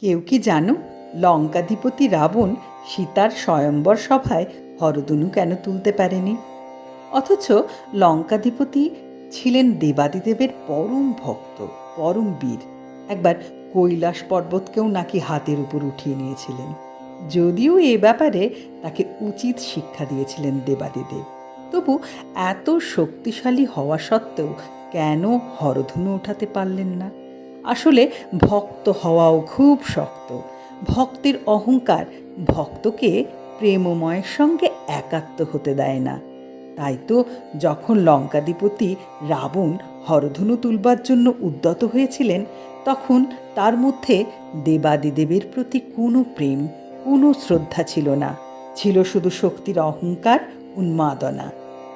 কেউ কি জানো, লঙ্কাধিপতি রাবণ সীতার স্বয়ম্বর সভায় হরধনু কেন তুলতে পারেনি? অথচ লঙ্কাধিপতি ছিলেন দেবাদিদেবের পরম ভক্ত, পরম বীর। একবার কৈলাস পর্বতকেও নাকি হাতের উপর উঠিয়ে নিয়েছিলেন। যদিও এ ব্যাপারে তাকে উচিত শিক্ষা দিয়েছিলেন দেবাদিদেব। তবু এত শক্তিশালী হওয়া সত্ত্বেও কেন হরধনু ওঠাতে পারলেন না? আসলে ভক্ত হওয়াও খুব শক্ত। ভক্তের অহংকার ভক্তকে প্রেমময়ের সঙ্গে একাত্ম হতে দেয় না। তাই তো যখন লঙ্কাধিপতি রাবণ হরধনু তুলবার জন্য উদ্যত হয়েছিলেন, তখন তার মধ্যে দেবাদিদেবের প্রতি কোনো প্রেম, কোনো শ্রদ্ধা ছিল না। ছিল শুধু শক্তির অহংকার, উন্মাদনা।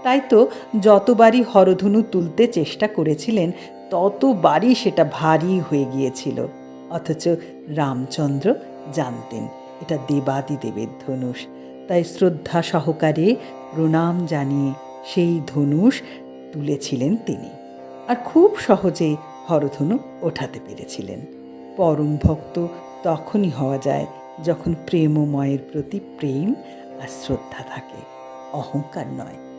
তাই তো যতবারই হরধনু তুলতে চেষ্টা করেছিলেন ততবারই সেটা ভারী হয়ে গিয়েছিল। অথচ রামচন্দ্র জানতেন, এটা দেবাদিদেবের ধনুষ। তাই শ্রদ্ধা সহকারে প্রণাম জানিয়ে সেই ধনুষ তুলেছিলেন তিনি। আর খুব সহজে হরধনু ওঠাতে পেরেছিলেন। পরম ভক্ত তখনই হওয়া যায় যখন প্রেমময়ের প্রতি প্রেম আর শ্রদ্ধা থাকে। অহংকার নয়।